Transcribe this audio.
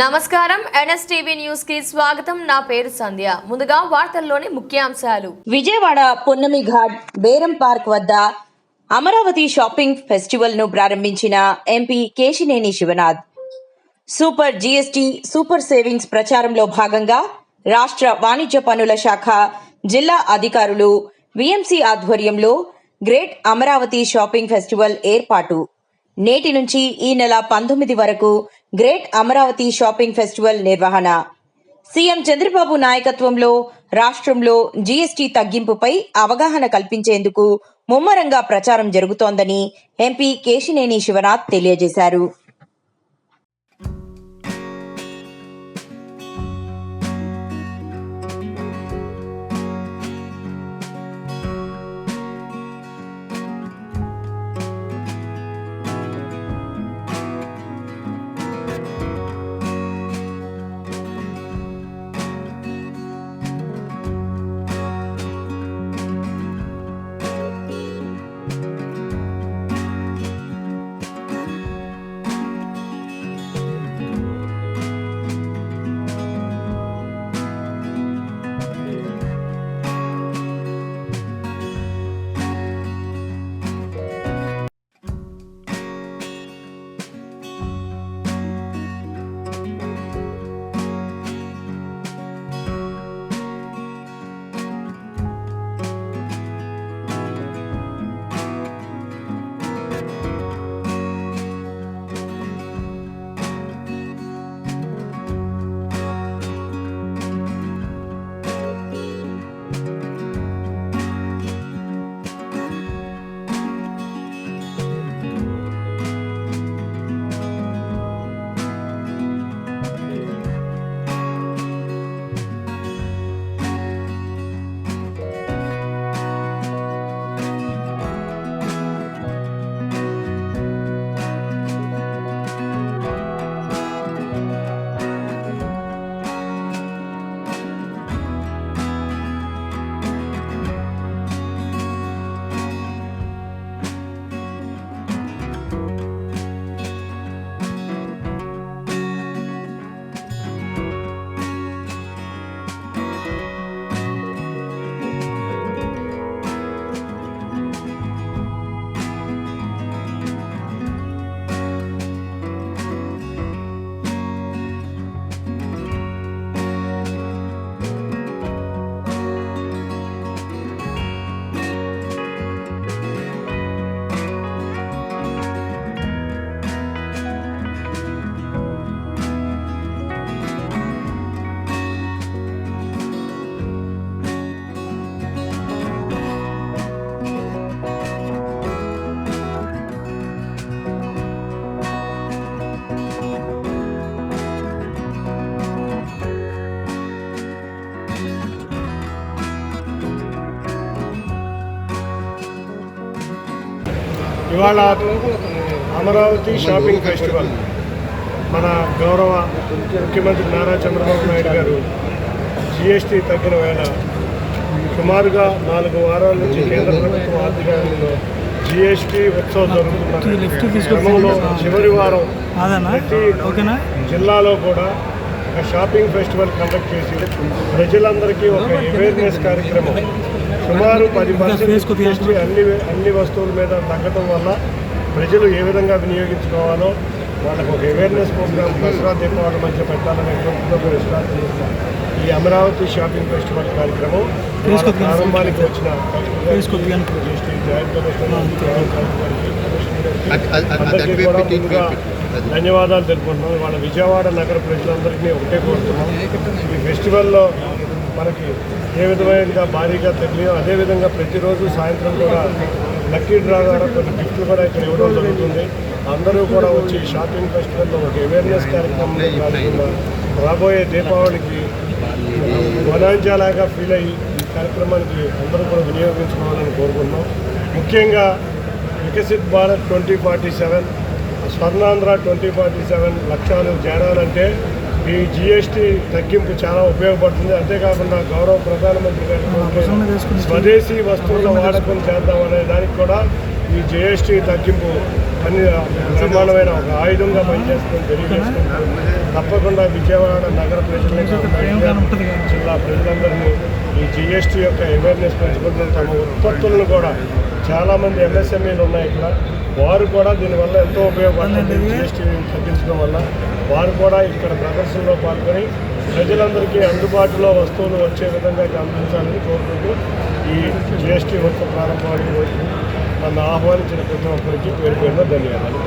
నమస్కారం. ఎన్ఎస్టీవీ న్యూస్కి స్వాగతం. నా పేరు సంధ్య. ముందుగా వార్తల్లోని ముఖ్యాంశాలు. విజయవాడ పున్నమి ఘాట్ బేరం పార్క్ వద్ద అమరావతి షాపింగ్ ఫెస్టివల్ను ప్రారంభించిన MP Kesineni Sivanath. Super GST super savings ప్రచారంలో భాగంగా రాష్ట్ర వాణిజ్య పన్నుల శాఖ జిల్లా అధికారులు విఎంసి ఆధ్వర్యంలో గ్రేట్ అమరావతి షాపింగ్ ఫెస్టివల్ ఏర్పాటు. నేటి నుంచి ఈ నెల పంతొమ్మిది వరకు గ్రేట్ అమరావతి షాపింగ్ ఫెస్టివల్ నిర్వహణ. సీఎం చంద్రబాబు నాయకత్వంలో రాష్ట్రంలో జీఎస్టీ తగ్గింపుపై అవగాహన కల్పించేందుకు ముమ్మరంగా ప్రచారం జరుగుతోందని ఎంపీ కేశినేని శివనాథ్ తెలియజేశారు. ఇవాళ అమరావతి షాపింగ్ ఫెస్టివల్. మన గౌరవ ముఖ్యమంత్రి నారా చంద్రబాబు నాయుడు గారు జిఎస్టీ తగ్గిన వేళ సుమారుగా నాలుగు వారాల నుంచి కేంద్ర ప్రభుత్వం ఆధ్వర్యంలో జిఎస్టీ ఉత్సవం జరుగుతున్న క్రమంలో చివరి వారం ప్రతి జిల్లాలో కూడా ఒక షాపింగ్ ఫెస్టివల్ కండక్ట్ చేసి ప్రజలందరికీ ఒక అవేర్నెస్ కార్యక్రమం. సుమారు పది పర్సెంట్ అన్ని అన్ని వస్తువుల మీద తగ్గడం వల్ల ప్రజలు ఏ విధంగా వినియోగించుకోవాలో వాళ్ళకు ఒక అవేర్నెస్ ప్రోగ్రామ్ దసరా దీపావళి మధ్య పెట్టాలనే మీరు స్టార్ట్ చేసిన ఈ అమరావతి షాపింగ్ ఫెస్టివల్ కార్యక్రమం. ప్రారంభానికి వచ్చిన. GST జాయింట్ కమిషనర్ ధన్యవాదాలు తెలుపుకుంటున్నాం. వాళ్ళ విజయవాడ నగర ప్రజలందరికీ ఒకటే కోరుతున్నాం. ఈ ఫెస్టివల్లో మనకి ఏ విధమైన భారీగా తెలియదు అదేవిధంగా ప్రతిరోజు సాయంత్రం కూడా లక్కీ డ్రా ద్వారా కొన్ని గిఫ్ట్లు కూడా ఇక్కడ ఇవ్వడం జరుగుతుంది. అందరూ కూడా వచ్చి షాపింగ్ ఫెస్టివల్లో ఒక అవేర్నెస్ కార్యక్రమం రాబోయే దీపావళికి వనాంచాలాగా ఫీల్ అయ్యి ఈ కార్యక్రమానికి అందరూ కూడా వినియోగించుకోవాలని కోరుకుంటున్నాం. ముఖ్యంగా Viksit Bharat twenty forty seven Swarnandhra twenty forty seven లక్ష్యాలు చేరాలంటే ఈ జిఎస్టీ తగ్గింపు చాలా ఉపయోగపడుతుంది. అంతేకాకుండా గౌరవ ప్రధానమంత్రి గారి స్వదేశీ వస్తువుల వాడకం చేద్దాం అనే దానికి కూడా ఈ జిఎస్టీ తగ్గింపు పని బ్రహ్మాండమైన ఒక ఆయుధంగా పనిచేస్తుందని తెలియజేసుకుంటూ తప్పకుండా విజయవాడ నగర ప్రజలకి జిల్లా ప్రజలందరినీ ఈ జిఎస్టీ యొక్క అవేర్నెస్ పెంచుకుంటూ తమ ఉత్పత్తులను కూడా చాలామంది ఎంఎస్ఎంఈలు ఉన్నాయి ఇక్కడ. వారు కూడా దీనివల్ల ఎంతో ఉపయోగపడుతుంది జిఎస్టీ తగ్గించడం వల్ల. వారు కూడా ఇక్కడ ప్రదర్శనలో పాల్గొని ప్రజలందరికీ అందుబాటులో వస్తువులు వచ్చే విధంగా అందించాలని కోరుకుంటూ ఈ జిఎస్టీ ఉత్సవ ప్రారంభానికి నన్ను ఆహ్వానించిన ప్రతి ఒక్కరికి పేరు పేరున ధన్యవాదాలు.